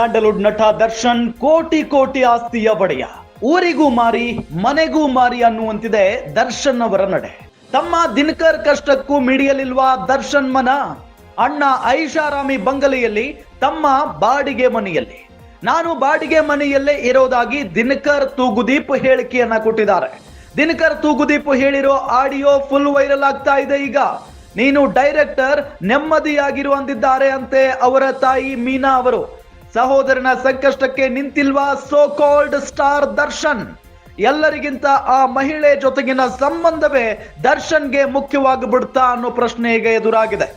Sandalwood ನಟ ದರ್ಶನ್ ಕೋಟಿ ಕೋಟಿ ಆಸ್ತಿಯ ಒಡೆಯ. ಊರಿಗೂ ಮಾರಿ, ಮನೆಗೂ ಮಾರಿ ಅನ್ನುವಂತಿದೆ ದರ್ಶನ್ ಅವರ ನಡೆ. ತಮ್ಮ ದಿನಕರ್ ಕಷ್ಟಕ್ಕೂ ಮಿಡಿಯಲಿಲ್ವಾ ದರ್ಶನ್ ಮನ? ಅಣ್ಣ ಐಷಾರಾಮಿ ಬಂಗಲೆಯಲ್ಲಿ, ತಮ್ಮ ಬಾಡಿಗೆ ಮನೆಯಲ್ಲಿ. ನಾನು ಬಾಡಿಗೆ ಮನೆಯಲ್ಲೇ ಇರೋದಾಗಿ ದಿನಕರ್ ತೂಗುದೀಪ್ ಹೇಳಿಕೆಯನ್ನ ಕೊಟ್ಟಿದ್ದಾರೆ. ದಿನಕರ್ ತೂಗುದೀಪ್ ಹೇಳಿರೋ ಆಡಿಯೋ ಫುಲ್ ವೈರಲ್ ಆಗ್ತಾ ಇದೆ ಈಗ. ನೀನು ಡೈರೆಕ್ಟರ್ ನೆಮ್ಮದಿಯಾಗಿರು ಅಂದಿದ್ದಾರೆ ಅಂತೆ ಅವರ ತಾಯಿ ಮೀನಾ ಅವರು. ಸಹೋದರನ ಸಂಕಷ್ಟಕ್ಕೆ ನಿಂತಿಲ್ವಾ? So called star Darshan. ಎಲ್ಲರಿಗಿಂತ ಆ ಮಹಿಳೆ ಜೊತೆಗಿನ ಸಂಬಂಧವೇ ದರ್ಶನ್ಗೆ ಮುಖ್ಯವಾಗಿ ಬಿಡ್ತಾ ಅನ್ನೋ ಪ್ರಶ್ನೆ ಈಗ ಎದುರಾಗಿದೆ.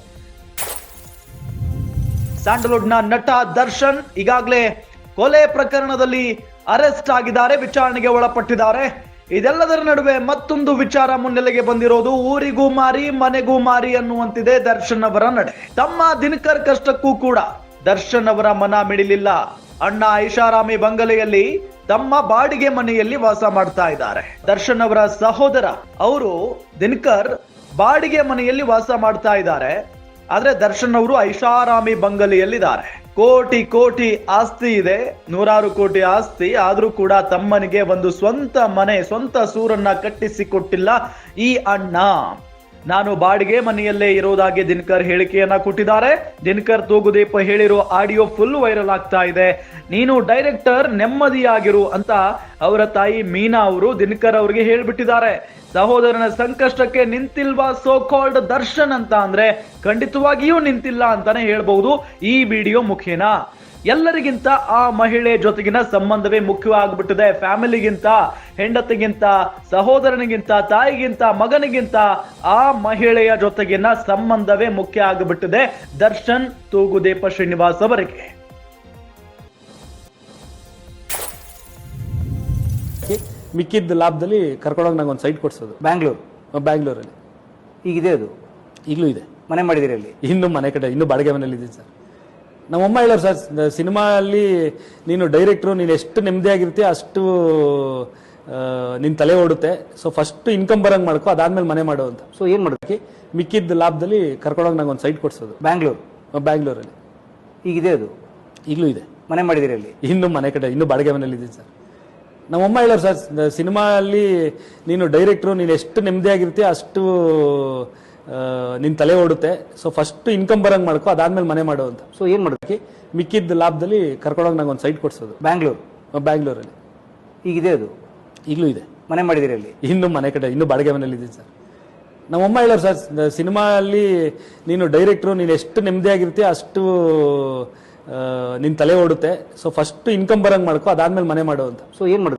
ಸ್ಯಾಂಡಲ್ವುಡ್ನ ನಟ ದರ್ಶನ್ ಈಗಾಗಲೇ ಕೊಲೆ ಪ್ರಕರಣದಲ್ಲಿ ಅರೆಸ್ಟ್ ಆಗಿದ್ದಾರೆ, ವಿಚಾರಣೆಗೆ ಒಳಪಟ್ಟಿದ್ದಾರೆ. ಇದೆಲ್ಲದರ ನಡುವೆ ಮತ್ತೊಂದು ವಿಚಾರ ಮುನ್ನೆಲೆಗೆ ಬಂದಿರೋದು, ಊರಿಗೂ ಮಾರಿ, ಮನೆಗೂ ಮಾರಿ ಅನ್ನುವಂತಿದೆ ದರ್ಶನ್ ಅವರ ನಡೆ. ತಮ್ಮ ದಿನಕರ್ ಕಷ್ಟಕ್ಕೂ ಕೂಡ ದರ್ಶನ್ ಅವರ ಮನ ಮಿಡಿಲಿಲ್ಲ. ಅಣ್ಣ ಐಷಾರಾಮಿ ಬಂಗಲೆಯಲ್ಲಿ ತಮ್ಮ ಬಾಡಿಗೆ ಮನೆಯಲ್ಲಿ ವಾಸ ಮಾಡ್ತಾ ಇದ್ದಾರೆ. ದರ್ಶನ್ ಅವರ ಸಹೋದರ, ಅವರು ದಿನಕರ್ ಬಾಡಿಗೆ ಮನೆಯಲ್ಲಿ ವಾಸ ಮಾಡ್ತಾ ಇದ್ದಾರೆ. ಆದ್ರೆ ದರ್ಶನ್ ಅವರು ಐಷಾರಾಮಿ ಬಂಗಲೆಯಲ್ಲಿದ್ದಾರೆ. ಕೋಟಿ ಕೋಟಿ ಆಸ್ತಿ ಇದೆ. ನೂರಾರು ಕೋಟಿ ಆಸ್ತಿ, ಆದ್ರೂ ಕೂಡ ತಮ್ಮನಿಗೆ ಒಂದು ಸ್ವಂತ ಮನೆ, ಸ್ವಂತ ಸೂರನ್ನ ಕಟ್ಟಿಸಿ ಕೊಟ್ಟಿಲ್ಲ ಈ ಅಣ್ಣ. ನಾನು ಬಾಡಿಗೆ ಮನೆಯಲ್ಲೇ ಇರೋದಾಗಿ ದಿನಕರ್ ಹೇಳಿಕೆಯನ್ನ ಕೊಟ್ಟಿದ್ದಾರೆ. ದಿನಕರ್ ತೂಗುದೀಪ ಹೇಳಿರೋ ಆಡಿಯೋ ಫುಲ್ ವೈರಲ್ ಆಗ್ತಾ ಇದೆ. ನೀನು ಡೈರೆಕ್ಟರ್ ನೆಮ್ಮದಿಯಾಗಿರು ಅಂತ ಅವರ ತಾಯಿ ಮೀನಾ ಅವರು ದಿನಕರ್ ಅವರಿಗೆ ಹೇಳ್ಬಿಟ್ಟಿದ್ದಾರೆ. ಸಹೋದರನ ಸಂಕಷ್ಟಕ್ಕೆ ನಿಂತಿಲ್ವಾ ಸೋ ಕಾಲ್ಡ್ ದರ್ಶನ್ ಅಂತ ಅಂದ್ರೆ ಖಂಡಿತವಾಗಿಯೂ ನಿಂತಿಲ್ಲ ಅಂತಾನೆ ಹೇಳ್ಬಹುದು ಈ ವಿಡಿಯೋ ಮುಖೇನ. ಎಲ್ಲರಿಗಿಂತ ಆ ಮಹಿಳೆ ಜೊತೆಗಿನ ಸಂಬಂಧವೇ ಮುಖ್ಯವಾಗ್ಬಿಟ್ಟಿದೆ. ಫ್ಯಾಮಿಲಿಗಿಂತ ಹೆಂಡತಿಗಿಂತ ಸಹೋದರನಿಗಿಂತ ತಾಯಿಗಿಂತ ಮಗನಿಗಿಂತ ಆ ಮಹಿಳೆಯ ಜೊತೆಗಿನ ಸಂಬಂಧವೇ ಮುಖ್ಯ ಆಗಿಬಿಟ್ಟಿದೆ. ದರ್ಶನ್ ತೂಗುದೀಪ ಶ್ರೀನಿವಾಸ್ ಅವರಿಗೆ. ಮಿಕ್ಕಿದ್ದ ಲಾಭದಲ್ಲಿ ಕರ್ಕೊಂಡೋಗಿ ನಂಗೆ ಒಂದು ಸೈಟ್ ಕೊಡಿಸೋದು. ಬ್ಯಾಂಗ್ಳೂರು. ಬ್ಯಾಂಗ್ಳೂರಲ್ಲಿ. ಈಗಿದೆ ಅದು? ಈಗಲೂ ಇದೆ. ಮನೆ ಮಾಡಿದಿರಿ ಅಲ್ಲಿ? ಇನ್ನು ಮನೆ ಕಡೆ ಇನ್ನು ಬಾಡಿಗೆ ಮನೇಲಿ ಇದ್ದೀನಿ ಸರ್. ನಮ್ಮಮ್ಮ ಹೇಳೋರು ಸರ್ ಸಿನಿಮಾಲ್ಲಿ ನೀನು ಡೈರೆಕ್ಟ್ರು ನೀನು ಎಷ್ಟು ನೆಮ್ಮದಿಯಾಗಿರ್ತೀಯ ಅಷ್ಟು ನಿನ್ನ ತಲೆ ಓಡುತ್ತೆ. ಸೊ ಫಸ್ಟ್ ಇನ್ಕಮ್ ಬರಂಗ್ ಮಾಡ್ಕೊ ಅದಾದ್ಮೇಲೆ ಮನೆ ಮಾಡು ಅಂತ. ಸೊ ಏನು ಮಾಡೋದಕ್ಕೆ ಮಿಕ್ಕಿದ್ದ ಲಾಭದಲ್ಲಿ ಕರ್ಕೊಂಡೋಗಿ ನಂಗೆ ಒಂದು ಸೈಟ್ ಕೊಡ್ಸೋದು. ಬ್ಯಾಂಗ್ಳೂರ್? ಬ್ಯಾಂಗ್ಳೂರಲ್ಲಿ. ಈಗಿದೆ ಅದು? ಈಗಲೂ ಇದೆ. ಮನೆ ಮಾಡಿದಿರಿ ಅಲ್ಲಿ? ಇನ್ನು ಮನೆ ಕಡೆ ಇನ್ನು ಬಾಡಿಗೆ ಮನೇಲಿ ಇದ್ದೀನಿ ಸರ್. ನಮ್ಮಮ್ಮ ಹೇಳೋರು ಸರ್ ಸಿನಿಮಾಲ್ಲಿ ನೀನು ಡೈರೆಕ್ಟ್ರು ನೀನು ಎಷ್ಟು ನೆಮ್ಮದಿಯಾಗಿರ್ತೀಯ ಅಷ್ಟು ಆ, ನಿನ್ ತಲೆ ಓಡುತ್ತೆ. ಸೊ ಫಸ್ಟ್ ಇನ್ಕಮ್ ಬರಂಗ್ ಮಾಡ್ಕೊ ಅದಾದ್ಮೇಲೆ ಮನೆ ಮಾಡು ಅಂತ. ಸೊ ಏನ್ ಮಾಡೋದು ಮಿಕ್ಕಿದ್ದ ಲಾಭದಲ್ಲಿ ಕರ್ಕೊಂಡೋಗಿ ನಂಗೆ ಒಂದು ಸೈಟ್ ಕೊಡ್ಸೋದು. ಬ್ಯಾಂಗ್ಳೂರ್? ಬ್ಯಾಂಗ್ಳೂರಲ್ಲಿ. ಈಗಿದೆ ಅದು? ಈಗಲೂ ಇದೆ. ಮನೆ ಮಾಡಿದಿರಿ ಅಲ್ಲಿ? ಇನ್ನು ಮನೆ ಕಡೆ ಇನ್ನು ಬಾಡಿಗೆ ಮನೇಲಿ ಇದ್ದೀನಿ ಸರ್. ನಮ್ಮಮ್ಮ ಹೇಳೋರು ಸರ್ ಸಿನಿಮಾಲ್ಲಿ ನೀನು ಡೈರೆಕ್ಟ್ರು ನೀನು ಎಷ್ಟು ನೆಮ್ಮದಿಯಾಗಿರ್ತೀಯ ಅಷ್ಟು ನಿನ್ನ ನಿನ್ ತಲೆ ಓಡುತ್ತೆ. ಸೊ ಫಸ್ಟ್ ಇನ್ಕಮ್ ಬರಂಗ್ ಮಾಡ್ಕೊ ಅದಾದ್ಮೇಲೆ ಮನೆ ಮಾಡು ಅಂತ. ಸೊ ಏನ್ ಮಾಡೋದು